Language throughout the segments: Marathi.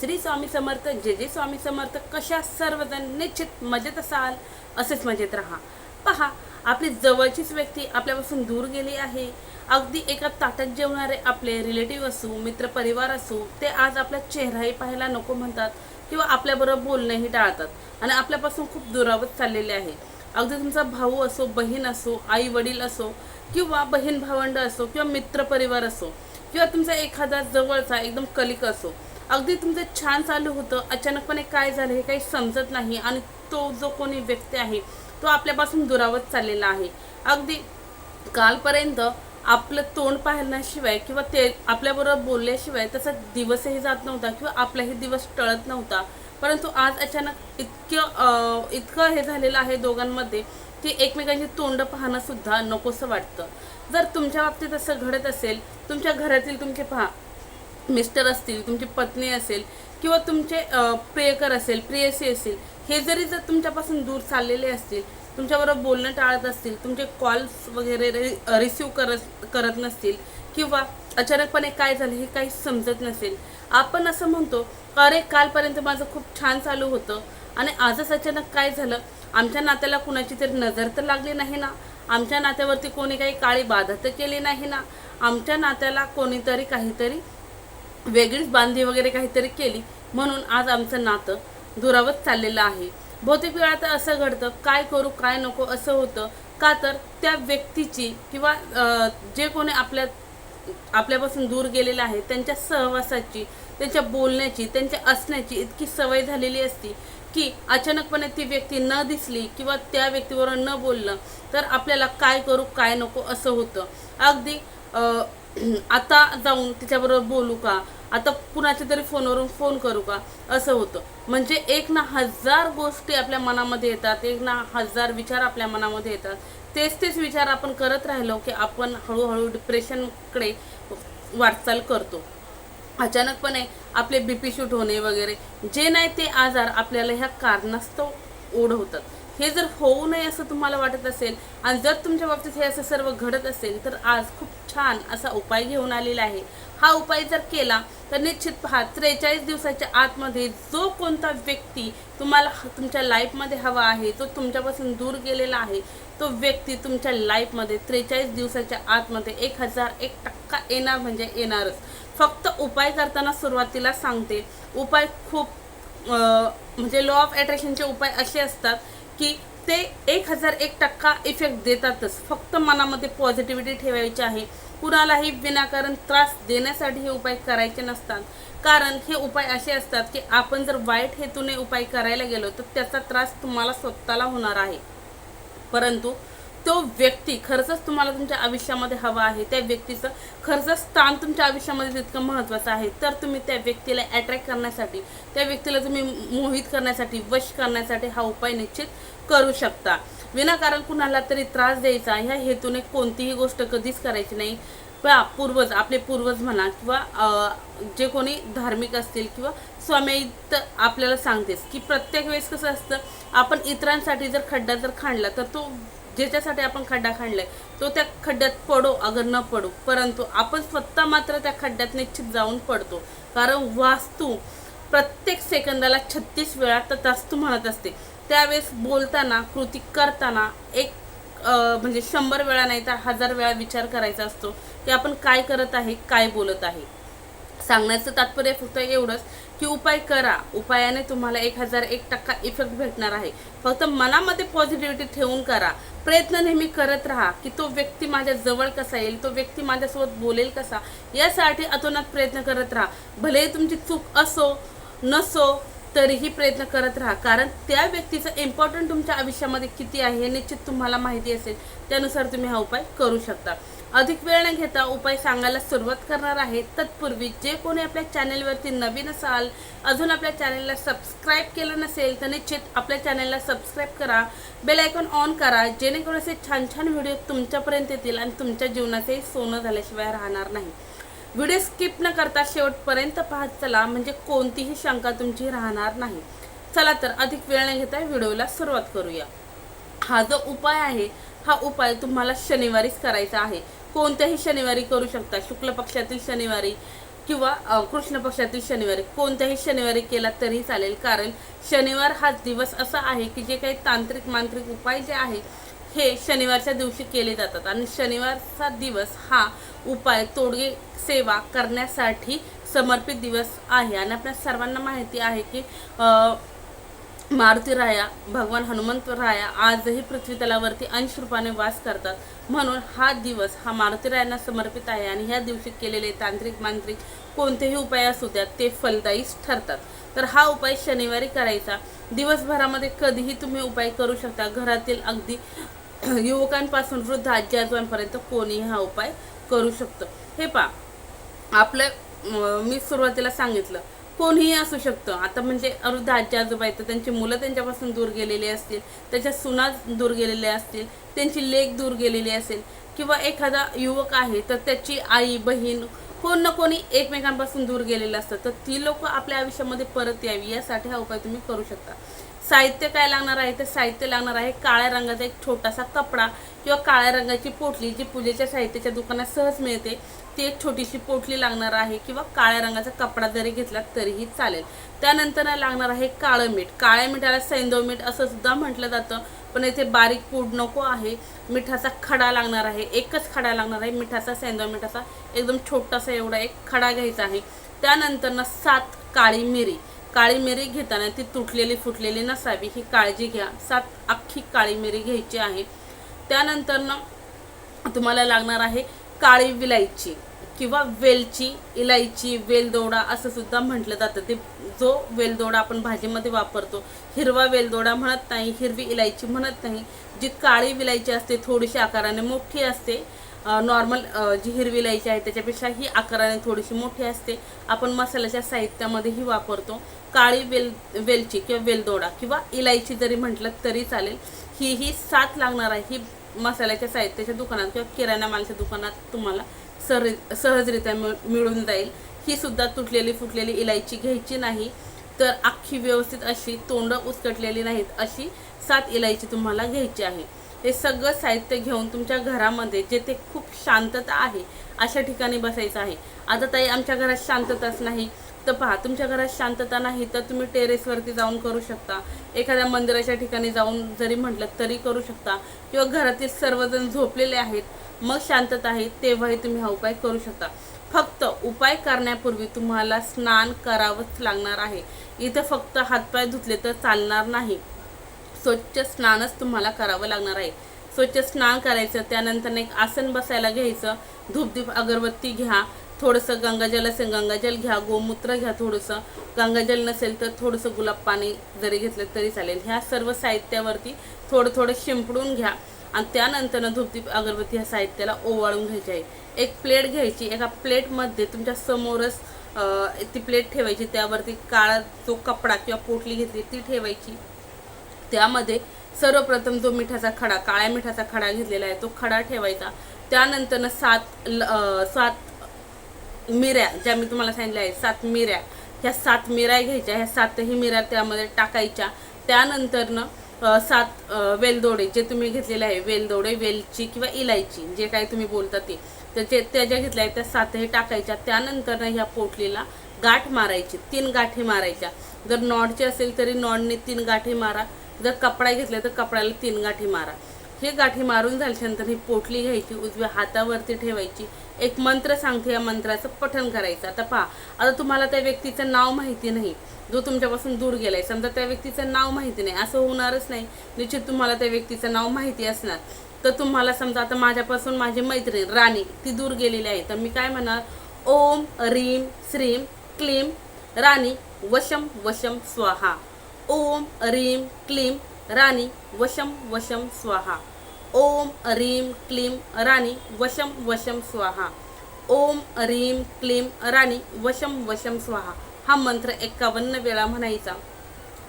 श्री स्वामी समर्थ जे जे स्वामी समर्थ कशा सर्वजण निश्चित मजेत असाल असेच मजेत राहा. पहा आपली जवळचीच व्यक्ती आपल्यापासून दूर गेली आहे. अगदी एका ताटात जेवणारे आपले रिलेटिव्ह असू मित्रपरिवार असू ते आज आपला चेहराही पाहायला नको म्हणतात किंवा आपल्याबरोबर बोलणंही टाळतात आणि आपल्यापासून खूप दुरावत चाललेले आहे. अगदी तुमचा भाऊ असो बहीण असो आई वडील असो किंवा बहीण भावंड असो किंवा मित्रपरिवार असो किंवा तुमचा एखादा जवळचा एकदम कलिक असो अगदी तुमचं छान चालू होतं. अचानकपणे काय झालं हे काही समजत नाही आणि तो जो कोणी व्यक्ती आहे तो आपल्यापासून दुरावत चाललेला आहे. अगदी कालपर्यंत आपलं तोंड पाहण्याशिवाय किंवा ते आपल्याबरोबर बोलल्याशिवाय तसा दिवसही जात नव्हता किंवा आपलाही दिवस टळत नव्हता. परंतु आज अचानक इतकं इतकं हे झालेलं आहे दोघांमध्ये की एकमेकांची तोंड पाहणंसुद्धा नकोसं वाटतं. जर तुमच्या बाबतीत असं घडत असेल तुमच्या घरातील तुमचे पहा मिस्टर असतील तुमची पत्नी असेल किंवा तुमचे प्रेयकर प्रियकर असेल प्रेयसी असेल हे जरी जर तुमच्यापासून दूर चाललेले असतील तुमच्याबरोबर बोलणं टाळत असतील तुमचे कॉल्स वगैरे रिसिव्ह करत करत नसतील किंवा अचानकपणे काय झालं हे काही समजत नसेल आपण असं म्हणतो अरे कालपर्यंत माझं खूप छान चालू होतं आणि आजच अचानक काय झालं? आमच्या नात्याला कुणाची तरी नजर तर लागली नाही ना? आमच्या नात्यावरती कोणी काही काळी बाधा तर केली नाही ना? आमच्या नात्याला कोणीतरी काहीतरी वेगळीच बांधी वगैरे काहीतरी केली म्हणून आज आमचं नातं दुरावत चाललेलं आहे. बहुतेक वेळा तर असं घडतं काय करू काय नको असं होतं. का तर त्या व्यक्तीची किंवा जे कोणी आपल्या आपल्यापासून दूर गेलेलं आहे त्यांच्या सहवासाची त्यांच्या बोलण्याची त्यांच्या असण्याची इतकी सवय झालेली असती की अचानकपणे ती व्यक्ती न दिसली किंवा त्या व्यक्तीबरोबर न बोललं तर आपल्याला काय करू काय नको असं होतं. अगदी आता जाऊन तिच्याबरोबर बोलू का? आता कुणाच्या तरी फोनवरून फोन करू का? असं होतं. म्हणजे एक ना हजार गोष्टी आपल्या मनामध्ये येतात एक ना हजार विचार आपल्या मनामध्ये येतात. तेच तेच विचार आपण करत राहिलो की आपण हळूहळू डिप्रेशनकडे वाटचाल करतो. अचानकपणे आपले बी पी शूट होणे वगैरे जे नाही ते आजार आपल्याला ह्या कारणास्तव ओढवतात. हे जर होऊ नये असं तुम्हाला वाटत असेल आणि जर तुमच्या बाबतीत हे असं सर्व घडत असेल तर आज खूप छान असा उपाय घेऊन आलेला आहे. हा उपाय जर केला तर निश्चित पहा त्रेचाळीस दिवसाच्या आतमध्ये जो कोणता व्यक्ती तुम्हाला तुमच्या लाईफमध्ये हवा आहे जो तुमच्यापासून दूर गेलेला आहे तो व्यक्ती तुमच्या लाईफमध्ये त्रेचाळीस दिवसाच्या आतमध्ये एक हजार एक टक्का येणार म्हणजे येणारच. फक्त उपाय करताना सुरुवातीला सांगते उपाय खूप म्हणजे लॉ ऑफ अट्रॅक्शनचे उपाय असे असतात की ते एक हजार एक टक्का इफेक्ट देतातच. फक्त मनामध्ये पॉझिटिव्हिटी ठेवायची आहे. कुणालाही विनाकारण त्रास देण्यासाठी हे उपाय करायचे नसतात. कारण हे उपाय असे असतात की आपण जर वाईट हेतूने उपाय करायला गेलो तर त्याचा त्रास तुम्हाला स्वतःला होणार आहे. परंतु तो व्यक्ती खरंच तुम्हाला तुमच्या आयुष्यामध्ये हवा आहे त्या व्यक्तीचं खरंच स्थान तुमच्या आयुष्यामध्ये तितकं महत्त्वाचं आहे. तर तुम्ही त्या व्यक्तीला अट्रॅक्ट करण्यासाठी त्या व्यक्तीला तुम्ही मोहित करण्यासाठी वश करण्यासाठी हा उपाय निश्चित करू शकता. विनाकारण कुणाला तरी त्रास द्यायचा ह्या हेतूने कोणतीही गोष्ट कधीच करायची नाही. पहा पूर्वज आपले पूर्वज म्हणा किंवा जे कोणी धार्मिक असतील किंवा स्वामी आपल्याला सांगतेस की प्रत्येक वेळेस कसं असतं आपण इतरांसाठी जर खड्डा जर खाणला तर तो ज्याच्यासाठी आपण खड्डा खाणलाय तो त्या खड्ड्यात पडो अगर न पडू. परंतु आपण स्वतः मात्र त्या खड्ड्यात निश्चित जाऊन पडतो. कारण वास्तू प्रत्येक सेकंदाला छत्तीस वेळा तथास्तू म्हणत असते. त्यावेळेस बोलताना कृती करताना एक म्हणजे शंभर वेळा नाही तर हजार वेळा विचार करायचा असतो की आपण काय करत आहे काय बोलत आहे. सांगण्याचं तात्पर्य फक्त एवढंच की उपाय करा. उपायाने तुम्हाला एक हजार एक टक्का इफेक्ट भेटणार आहे. फक्त मनामध्ये पॉझिटिव्हिटी ठेवून करा. प्रयत्न नेहमी करत राहा की तो व्यक्ती माझ्या जवळ कसा येईल तो व्यक्ती माझ्यासोबत बोलेल कसा यासाठी अतोनात प्रयत्न करत राहा. भले तुमची चूक असो नसो तरीही प्रयत्न करत राहा. कारण त्या व्यक्तीचं इम्पॉर्टंट तुमच्या आयुष्यामध्ये किती आहे हे निश्चित तुम्हाला माहिती असेल. त्यानुसार तुम्ही हा उपाय करू शकता. अधिक वेळ न घेता उपाय सांगायला सुरुवात करणार आहे. तत्पूर्वी जे कोणी आपल्या चॅनेलवरती नवीन असाल अजून आपल्या चॅनेलला सबस्क्राईब केलं नसेल तर निश्चित आपल्या चॅनेलला सबस्क्राईब करा. बेल आयकॉन ऑन करा जेणेकरून असे छान छान व्हिडिओ तुमच्यापर्यंत येतील आणि तुमच्या जीवनाचंही सोनं झाल्याशिवाय राहणार नाही. व्हिडिओ स्किप न करता शेवटपर्यंत पाहत चला म्हणजे कोणतीही शंका तुमची राहणार नाही. चला तर अधिक वेळ न घेता व्हिडिओला सुरुवात करूया. हा जो उपाय आहे हा उपाय तुम्हाला शनिवारीच करायचा आहे. कोणत्याही शनिवारी करू शकता. शुक्ल पक्षातील शनिवारी किंवा कृष्ण पक्षातील शनिवारी. कोणत्याही शनिवारी केला तरी चालेल. कारण शनिवार हा दिवस असा आहे की जे काही तांत्रिक मांत्रिक उपाय जे आहे हे शनिवारच्या दिवशी केले जातात. आणि शनिवारचा दिवस हा उपाय तोडगे सेवा करण्यासाठी समर्पित दिवस आहे. आणि आपल्या सर्वांना माहिती आहे की मारुती राया भगवान हनुमंत राया आजही पृथ्वी तलावरती अंश रूपाने वास करतात. म्हणून हा दिवस हा मारुती रायांना समर्पित आहे आणि ह्या दिवशी केलेले तांत्रिक मांत्रिक कोणतेही उपाय असू द्या ते फलदायीच ठरतात. तर हा उपाय शनिवारी करायचा. दिवसभरामध्ये कधीही तुम्ही उपाय करू शकता. घरातील अगदी युवकांपासून वृद्ध आजी आजोबांपर्यंत कोणीही हा उपाय करू शकतो. हे पा आपलं मी सुरुवातीला सांगितलं. कोणीही असू शकतं. आता म्हणजे वृद्ध आजी आजोबा आहेत तर त्यांची मुलं त्यांच्यापासून दूर गेलेली असतील त्याच्या सुना दूर गेलेल्या असतील त्यांची लेख दूर गेलेली असेल किंवा एखादा युवक आहे तर त्याची आई बहीण कोण ना कोणी एकमेकांपासून दूर गेलेलं असतं. तर ती लोक आपल्या आयुष्यामध्ये परत यावी यासाठी हा उपाय तुम्ही करू शकता. साहित्य काय लागणार आहे? तर साहित्य लागणार आहे काळ्या रंगाचा एक छोटासा कपडा किंवा काळ्या रंगाची पोटली जी पूजेच्या साहित्याच्या दुकानात सहज मिळते. ती एक छोटीशी पोटली लागणार आहे किंवा काळ्या रंगाचा कपडा जरी घेतला तरीही चालेल. त्यानंतर लागणार आहे काळं मीठ. काळ्या मिठाला सैंदव मीठ असं सुद्धा म्हटलं जातं पण इथे बारीक पूड नको आहे. मिठाचा खडा लागणार आहे. एकच खडा लागणार आहे. मिठाचा सैंदव मिठाचा एकदम छोटासा एवढा एक खडा घ्यायचा आहे. त्यानंतर ना सात काळी मिरी. काळी मिरी घेताना ती तुटलेली फुटलेली नसावी ही काळजी घ्या. सात अख्खी काळी मिरी घ्यायची आहे. त्यानंतर ना तुम्हाला लागणार आहे काळी विलायची किंवा वेलची इलायची वेलदोडा असं सुद्धा म्हटलं जातं. ते जो वेलदोडा आपण भाजीमध्ये वापरतो हिरवा वेलदोडा म्हणत नाही हिरवी इलायची म्हणत नाही. जी काळी विलायची असते थोडीशी आकाराने मोठी असते. नॉर्मल जी हिरवी इलायची आहे त्याच्यापेक्षा ही आकाराने थोडीशी मोठी असते. आपण मसाल्याच्या साहित्यामध्येही वापरतो. काळी वेल वेलची किंवा वेलदोडा किंवा इलायची जरी म्हटलं तरी चालेल. ही ही साथ लागणार आहे. ही मसाल्याच्या साहित्याच्या दुकानात किंवा किराणा मालाच्या दुकानात तुम्हाला सहज सहजरित्या मिळ मिळून जाईल. ही सुद्धा तुटलेली फुटलेली इलायची घ्यायची नाही. तर अख्खी व्यवस्थित अशी तोंड उचकटलेली नाहीत अशी सात इलायची तुम्हाला घ्यायची आहे. हे सगळं साहित्य घेऊन तुमच्या घरामध्ये जेथे खूप शांतता आहे अशा ठिकाणी बसायचं आहे. आता ताई आमच्या घरात शांतताच नाही. तर पहा तुमच्या घरात शांतता नाही तर तुम्ही टेरेसवरती जाऊन करू शकता. एखाद्या मंदिराच्या ठिकाणी जाऊन जरी म्हटलं तरी करू शकता. किंवा घरातील सर्वजण झोपलेले आहेत मग शांतता आहे तेव्हाही तुम्ही हा उपाय करू शकता. फक्त उपाय करण्यापूर्वी तुम्हाला स्नान करावंच लागणार आहे. इथं फक्त हातपाय धुतले तर चालणार नाही. स्वच्छ स्नानच तुम्हाला करावं लागणार आहे. स्वच्छ स्नान करायचं त्यानंतर एक आसन बसायला घ्यायचं. धूपदीप अगरबत्ती घ्या. थोडंसं गंगाजल असेल गंगाजल घ्या गोमूत्र घ्या थोडंसं. गंगाजल नसेल तर थोडंसं गुलाब पाणी जरी घेतलं तरी चालेल. ह्या सर्व साहित्यावरती थोडं थोडं शिंपडून घ्या. आणि त्यानंतर धूपदीप अगरबत्ती ह्या साहित्याला ओवाळून घ्यायची आहे. एक प्लेट घ्यायची एका प्लेटमध्ये तुमच्या समोरच ती प्लेट ठेवायची. त्यावरती काळा जो कपडा किंवा पोटली घेतली ती ठेवायची. त्यामध्ये सर्वप्रथम जो मिठाचा खडा काळ्या मिठाचा खडा घेतलेला आहे तो खडा ठेवायचा. त्यानंतर सात ल- सात मिऱ्या ज्या मी तुम्हाला सांगितल्या आहेत सात मिऱ्या. ह्या सात मिऱ्या घ्यायच्या ह्या सातही मिऱ्या त्यामध्ये टाकायच्या. त्यानंतरनं सात वेलदोडे जे तुम्ही घेतलेले आहे वेलदोडे वेलची किंवा इलायची जे काही तुम्ही बोलता ते त्याचे त्या ज्या घेतल्या आहेत त्या सातही टाकायच्या. त्यानंतरनं ह्या पोटलीला गाठ मारायची तीन गाठी मारायच्या. जर नॉडची असेल तरी नॉडने तीन गाठी मारा. जर कपडा घेतला तर कपड्याला तीन गाठी मारा. हे गाठी मारून झाल्यानंतर ही पोटली घ्यायची उजव्या हातावरती ठेवायची. एक मंत्र सांगते या मंत्राचं पठन करायचं. आता पहा आता तुम्हाला त्या व्यक्तीचं नाव माहिती नाही. जो तुमच्यापासून दूर गेलाय. समजा त्या व्यक्तीचं नाव माहिती नाही. असं होणारच नाही. निश्चित तुम्हाला त्या व्यक्तीचं नाव माहिती असणार. तर तुम्हाला समजा आता माझ्यापासून माझी मैत्रीण राणी ती दूर गेलेली आहे. तर मी काय म्हणणार? ओम रीम श्रीम क्लीम राणी वशम वशम स्वाहा. ओम रीम क्लीम राणी वशम वशम स्वाहा. ओम रीम क्लीम राणी वशम वशम स्वाहा. ओम रीम क्लीम राणी वशम वशम स्वाहा. हा मंत्र एकावन्न वेळा म्हणायचा.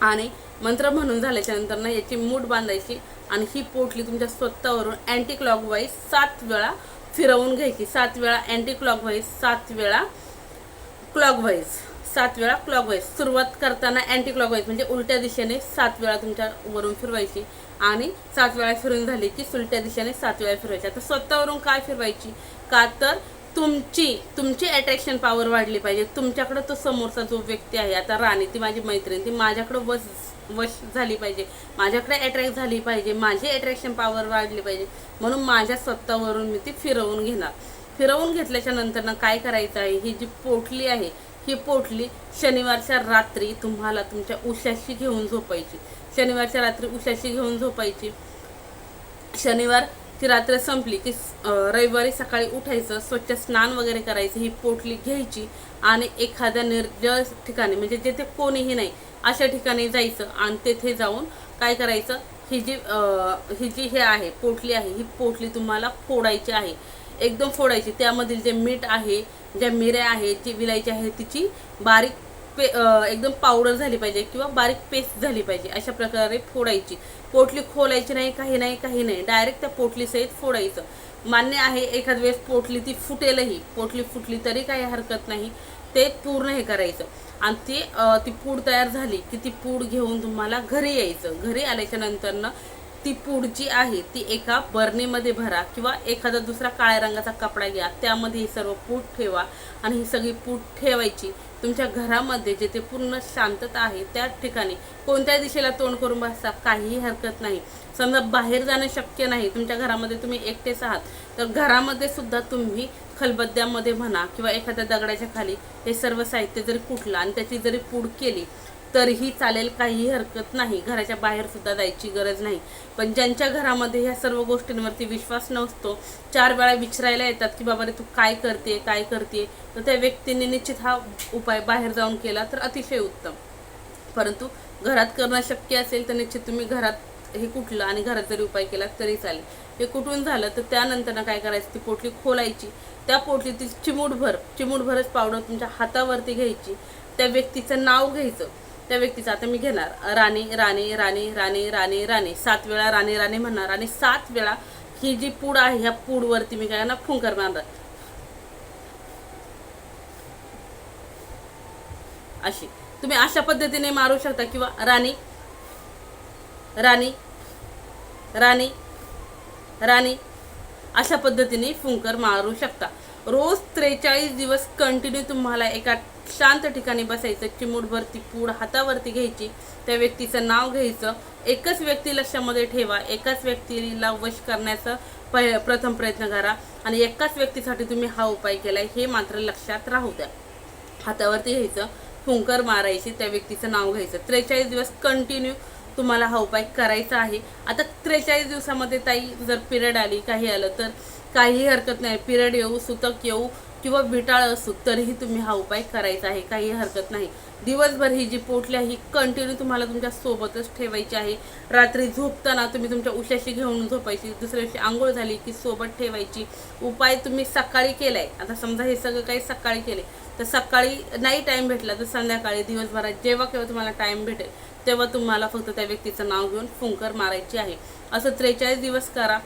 आणि मंत्र म्हणून झाल्याच्यानंतर ना याची मूठ बांधायची आणि ही पोटली तुमच्या स्वतःवरून अँटी क्लॉकवाईज सात वेळा फिरवून घ्यायची. सात वेळा अँटी क्लॉकवाईज सात वेळा क्लॉकवाईज सात वेळा क्लॉकवाईज सुरुवात करताना अँटी क्लॉकवाईज म्हणजे उलट्या दिशेने सात वेळा तुमच्या वरून फिरवायची. आणि सात वेळा फिरून झाली की सुलट्या दिशेने सात वेळा फिरवायची. आता स्वतःवरून काय फिरवायची? का तर तुमची तुमची अट्रॅक्शन पॉवर वाढली पाहिजे. तुमच्याकडं तो समोरचा जो व्यक्ती आहे आता राणी ती माझी मैत्रीण ती माझ्याकडं वश वश झाली पाहिजे. माझ्याकडे अट्रॅक्ट झाली पाहिजे. माझी अट्रॅक्शन पॉवर वाढली पाहिजे. म्हणून माझ्या स्वतःवरून मी ती फिरवून घेणार. फिरवून घेतल्याच्या नंतर ना काय करायचं आहे? ही जी पोटली आहे ही पोटली शनिवारच्या रात्री तुम्हाला तुमच्या उशाशी घेऊन झोपायची. शनिवारच्या रात्री उशाशी घेऊन झोपायची. शनिवार ती रात्र संपली की रविवारी सकाळी उठायचं स्वच्छ स्नान वगैरे करायचं ही पोटली घ्यायची आणि एखाद्या निर्जळ ठिकाणी म्हणजे जेथे कोणीही नाही अशा ठिकाणी जायचं आणि तेथे जाऊन काय करायचं ही जी ही जी हे आहे पोटली आहे ही पोटली तुम्हाला फोडायची आहे. एकदम फोडायची. त्यामधील जे मीठ आहे ज्या मिऱ्या आहेत जी विलायची आहे तिची बारीक पे एकदम पावडर झाली पाहिजे किंवा बारीक पेस्ट झाली पाहिजे अशा प्रकारे फोडायची. पोटली खोलायची नाही काही नाही काही नाही. डायरेक्ट त्या पोटलीसहित फोडायचं. मान्य आहे एखाद वेळेस पोटली ती फुटेलही. पोटली फुटली तरी काही हरकत नाही. ते पूर्ण हे करायचं. आणि ती ती पूड तयार झाली की ती पूड घेऊन तुम्हाला घरी यायचं. घरी आल्याच्या नंतरनं ती पूड जी आहे ती एका बरणीमध्ये भरा किंवा एखादा दुसरा काळ्या रंगाचा कपडा घ्या. त्यामध्ये ही सर्व पूड ठेवा आणि ही सगळी पूड ठेवायची. तुमच्या घरामध्ये जेथे पूर्ण शांतता आहे त्या ठिकाणी कोणत्या दिशेला तोंड करून बसता काहीही हरकत नाही. समजा बाहेर जाणं शक्य नाही तुमच्या घरामध्ये तुम्ही एकटेच आहात तर घरामध्ये सुद्धा तुम्ही खलबद्द्यामध्ये म्हणा किंवा एखाद्या दगडाच्या खाली हे सर्व साहित्य जरी कुठलं आणि त्याची जरी पूड केली तरीही चालेल काहीही हरकत नाही. घराच्या बाहेर सुद्धा जायची गरज नाही. पण ज्यांच्या घरामध्ये ह्या सर्व गोष्टींवरती विश्वास नसतो चार वेळा विचारायला येतात की बाबा रे तू काय करते काय करते तर त्या व्यक्तीने निश्चित हा उपाय बाहेर जाऊन केला तर अतिशय उत्तम. परंतु घरात करणं शक्य असेल तर निश्चित तुम्ही घरात हे कुठलं आणि घरात जरी उपाय केला तरी चालेल. हे कुठून झालं तर त्यानंतर ना काय करायचं? ती पोटली खोलायची. त्या पोटलीतील चिमूटभर चिमूटभरच पावडर तुमच्या हातावरती घ्यायची. त्या व्यक्तीचं नाव घ्यायचं. त्या व्यक्तीचा आता मी घेणार. राणी राणी राणी राणी राणी राणी. सात वेळा राणी राणी म्हणणार. आणि सात वेळा ही जी पूड आहे ह्या पूडवरती मी काय ना फुंकर मारणार अशी. तुम्ही अशा पद्धतीने मारू शकता किंवा राणी राणी राणी राणी अशा पद्धतीने फुंकर मारू शकता. रोज त्रेचाळीस दिवस कंटिन्यू तुम्हाला एका शांत ठिकाणी बसायचं चिमूटभरती पूड हातावरती घ्यायची त्या व्यक्तीचं नाव घ्यायचं एकच व्यक्ती लक्षामध्ये ठेवा एकाच व्यक्तीला वश करण्याचा पहि प्रथम प्रयत्न करा आणि एकाच व्यक्तीसाठी तुम्ही हा उपाय केला हे मात्र लक्षात राहू द्या. हातावरती घ्यायचं फुंकर मारायची त्या व्यक्तीचं नाव घ्यायचं. त्रेचाळीस दिवस कंटिन्यू तुम्हाला हा उपाय करायचा आहे. आता त्रेचाळीस दिवसामध्ये ताई जर पिरियड आली काही आलं तर काहीही हरकत नाही. पिरियड येऊ सुतक येऊ किंवा विटाळ असू तरीही तुम्ही हा उपाय करायचा आहे काही हरकत नाही. दिवसभर ही जी पोटली आहे ही कंटिन्यू तुम्हाला तुमच्या सोबतच ठेवायची आहे. रात्री झोपताना तुम्ही तुमच्या उशाशी घेऊन झोपायची दुसऱ्या दिवशी आंघोळ झाली की सोबत ठेवायची. उपाय तुम्ही सकाळी केलाय. आता समजा हे सगळं काही सकाळी केले तर सकाळी नाही टाईम भेटला तर संध्याकाळी दिवसभरात जेव्हा केव्हा तुम्हाला टाईम भेटेल तेव्हा तुम्हाला फक्त त्या व्यक्तीचं नाव घेऊन फुंकर मारायची आहे. असं त्रेचाळीस दिवस करा.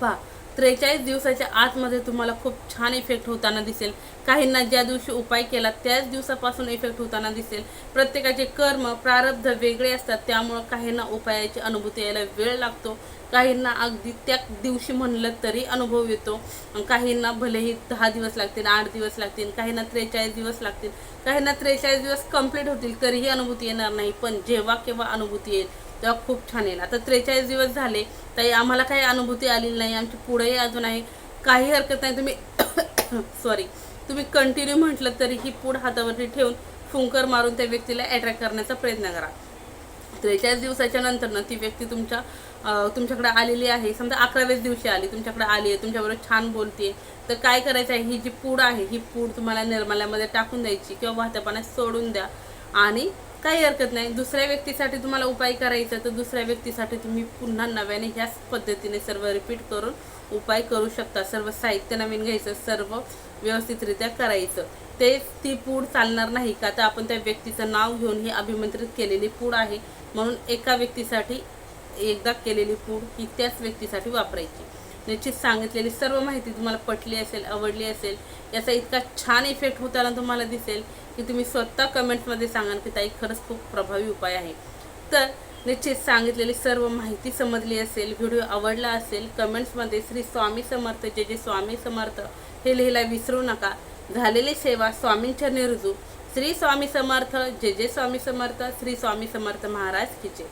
पहा त्रेचाळीस दिवसाच्या आतमध्ये तुम्हाला खूप छान इफेक्ट होताना दिसेल. काहींना ज्या दिवशी उपाय केला त्याच दिवसापासून इफेक्ट होताना दिसेल. प्रत्येकाचे कर्म प्रारब्ध वेगळे असतात त्यामुळं काहींना उपायाची अनुभूती यायला वेळ लागतो. काहींना अगदी त्या दिवशी म्हणलं तरी अनुभव येतो. काहींना भलेही दहा दिवस लागतील आठ दिवस लागतील काहींना त्रेचाळीस दिवस लागतील. काहींना त्रेचाळीस दिवस कंप्लीट होतील तरीही अनुभूती येणार नाही. पण जेव्हा केव्हा अनुभूती येईल तेव्हा खूप छान येईल. आता त्रेचाळीस दिवस झाले तरी आम्हाला काही अनुभूती आलेली नाही आमची पुढेही अजून आहे. काही हरकत नाही तुम्ही सॉरी तुम्ही कंटिन्यू म्हटलं तरी ही पूड हातावरती ठेवून फुंकर मारून त्या व्यक्तीला अट्रॅक्ट करण्याचा प्रयत्न करा. त्रेचाळीस दिवसाच्या नंतर ना ती व्यक्ती तुमच्या तुमच्याकडे आलेली आहे. समजा अकराव्याच दिवशी आली तुमच्याकडे आली आहे तुमच्याबरोबर छान बोलते तर काय करायचं आहे? ही जी पूड आहे ही पूड तुम्हाला निर्मल्यामध्ये टाकून द्यायची किंवा वाहत्यापाण्यात सोडून द्या. आणि काही हरकत नाही. दुसऱ्या व्यक्तीसाठी तुम्हाला उपाय करायचा तर दुसऱ्या व्यक्तीसाठी तुम्ही पुन्हा नव्याने ह्याच पद्धतीने सर्व रिपीट करून उपाय करू शकता. सर्व साहित्य नवीन घ्यायचं सर्व व्यवस्थितरित्या करायचं. ते ती पूड चालणार नाही का? तर आपण त्या व्यक्तीचं नाव घेऊन ही अभिमंत्रित केलेली पूड आहे. म्हणून एका व्यक्तीसाठी एकदा केलेली पूड ही त्याच व्यक्तीसाठी वापरायची. निश्चित सांगितलेली सर्व माहिती तुम्हाला पटली असेल आवडली असेल याचा इतका छान इफेक्ट होताना तुम्हाला दिसेल की तुम्ही स्वतः कमेंट्समध्ये सांगाल की ताई खरंच खूप प्रभावी उपाय आहे. तर निश्चित सांगितलेली सर्व माहिती समजली असेल व्हिडिओ आवडला असेल कमेंट्समध्ये श्री स्वामी समर्थ जे जे स्वामी समर्थ हे लिहायला विसरू नका. झालेली सेवा स्वामींच्या निर्जू श्री स्वामी समर्थ जे जे स्वामी समर्थ श्री स्वामी समर्थ महाराज किचे